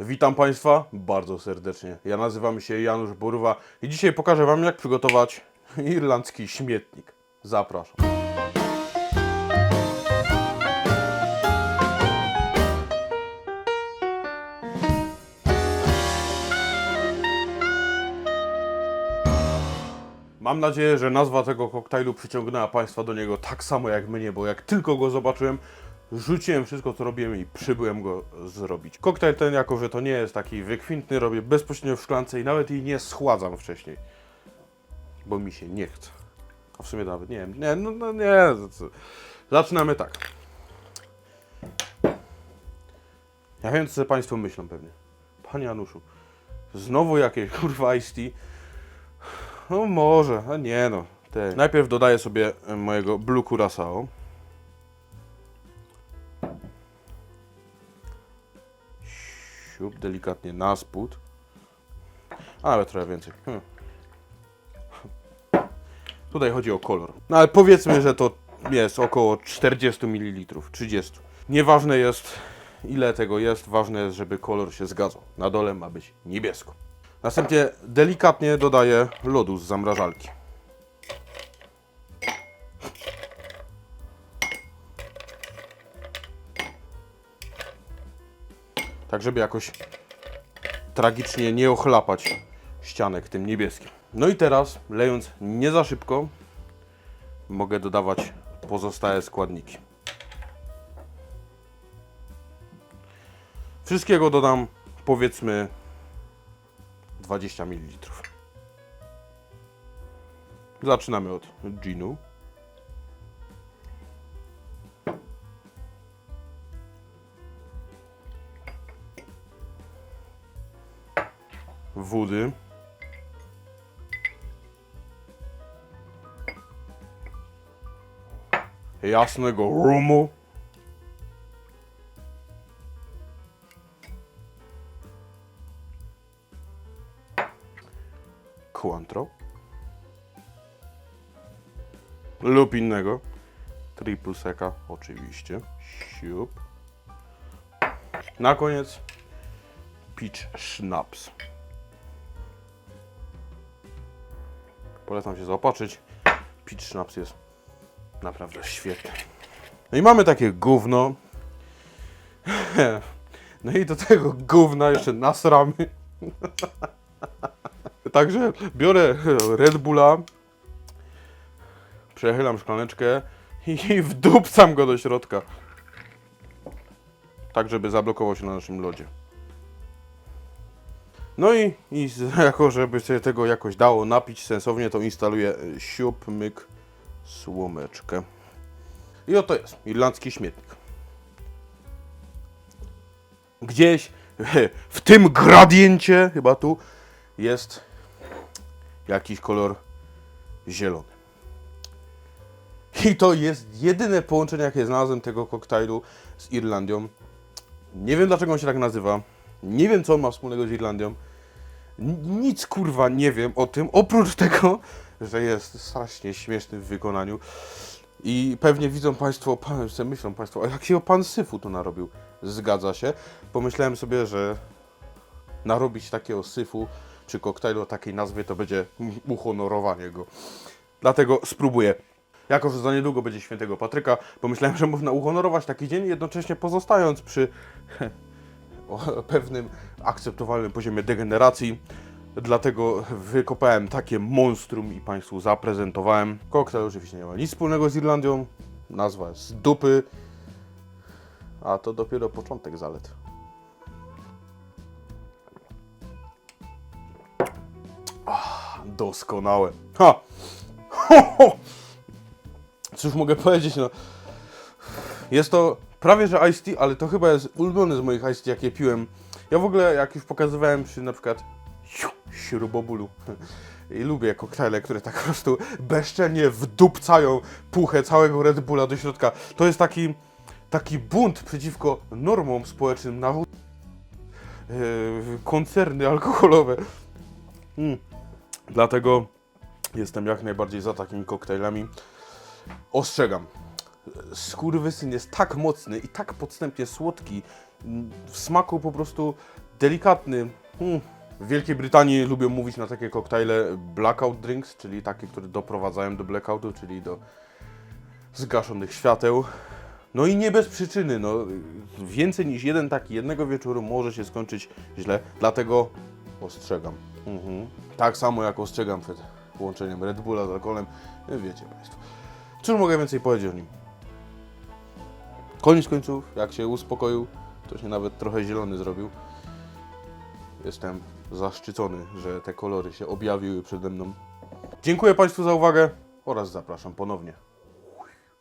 Witam Państwa bardzo serdecznie. Ja nazywam się Janusz Burwa i dzisiaj pokażę Wam, jak przygotować irlandzki śmietnik. Zapraszam. Mam nadzieję, że nazwa tego koktajlu przyciągnęła Państwa do niego tak samo jak mnie, bo jak tylko go zobaczyłem, rzuciłem wszystko co robiłem i przybyłem go zrobić. Koktajl ten, jako że to nie jest taki wykwintny, robię bezpośrednio w szklance i nawet jej nie schładzam wcześniej, bo mi się nie chce. A w sumie nawet nie wiem, nie, no, no nie. Zaczynamy tak. Ja wiem, co Państwo myślą pewnie. Panie Januszu, znowu jakieś kurwa iced tea. No może, a nie no. Te. Najpierw dodaję sobie mojego Blue Curacao. Siup delikatnie na spód. A nawet trochę więcej. Hmm. Tutaj chodzi o kolor. No ale powiedzmy, że to jest około 40 ml, 30. Nieważne jest ile tego jest, ważne jest, żeby kolor się zgadzał. Na dole ma być niebiesko. Następnie delikatnie dodaję lodu z zamrażalki. Tak, żeby jakoś tragicznie nie ochlapać ścianek tym niebieskim. No i teraz, lejąc nie za szybko, mogę dodawać pozostałe składniki. Wszystkiego dodam powiedzmy 20 ml. Zaczynamy od ginu. Wody. Jasnego rumu. Cointreau lub innego. Triple seka, oczywiście. Siup. Na koniec peach schnapps. Polecam się zaopatrzyć. Peach schnapps jest naprawdę świetny. No i mamy takie gówno. No i do tego gówna jeszcze nasramy. Także biorę Red Bulla, przechylam szklaneczkę i wdupcam go do środka. Tak, żeby zablokował się na naszym lodzie. No i, i jako, żeby się tego jakoś dało napić sensownie, to instaluję e, siup, myk, słomeczkę. I oto jest, irlandzki śmietnik. Gdzieś w tym gradiencie, chyba tu, jest jakiś kolor zielony. I to jest jedyne połączenie, jakie znalazłem tego koktajlu z Irlandią. Nie wiem, dlaczego on się tak nazywa. Nie wiem, co on ma wspólnego z Irlandią. Nic kurwa nie wiem o tym, oprócz tego, że jest strasznie śmieszny w wykonaniu. I pewnie widzą Państwo, sobie myślą Państwo, a jakiego pan syfu tu narobił? Zgadza się. Pomyślałem sobie, że narobić takiego syfu przy koktajlu o takiej nazwie to będzie uhonorowanie go. Dlatego spróbuję. Jako, że za niedługo będzie świętego Patryka, pomyślałem, że można uhonorować taki dzień, jednocześnie pozostając przy o pewnym akceptowalnym poziomie degeneracji. Dlatego wykopałem takie monstrum i Państwu zaprezentowałem. Koktajl oczywiście nie ma nic wspólnego z Irlandią. Nazwa jest z dupy. A to dopiero początek zalet. Ah, Doskonałe. Ha! Ho, ho! Cóż mogę powiedzieć, no. Jest to prawie że iced tea, ale to chyba jest ulubiony z moich iced tea, jakie piłem. Ja w ogóle, jak już pokazywałem przy na przykład śrubobulu i lubię koktajle, które tak po prostu bezczelnie wdupcają puchę całego Red Bulla do środka. To jest taki, taki bunt przeciwko normom społecznym na yy, koncerny alkoholowe. Mm. Dlatego jestem jak najbardziej za takimi koktajlami. Ostrzegam, skurwysyn jest tak mocny i tak podstępnie słodki, w smaku po prostu delikatny. Hmm. W Wielkiej Brytanii lubią mówić na takie koktajle blackout drinks, czyli takie, które doprowadzają do blackoutu, czyli do zgaszonych świateł. No i nie bez przyczyny, no więcej niż jeden taki jednego wieczoru może się skończyć źle, dlatego ostrzegam. Mhm. Tak samo jak ostrzegam przed połączeniem Red Bulla z alkoholem, wiecie Państwo. Cóż mogę więcej powiedzieć o nim? Koniec końców, jak się uspokoił, to się nawet trochę zielony zrobił. Jestem zaszczycony, że te kolory się objawiły przede mną. Dziękuję Państwu za uwagę oraz zapraszam ponownie.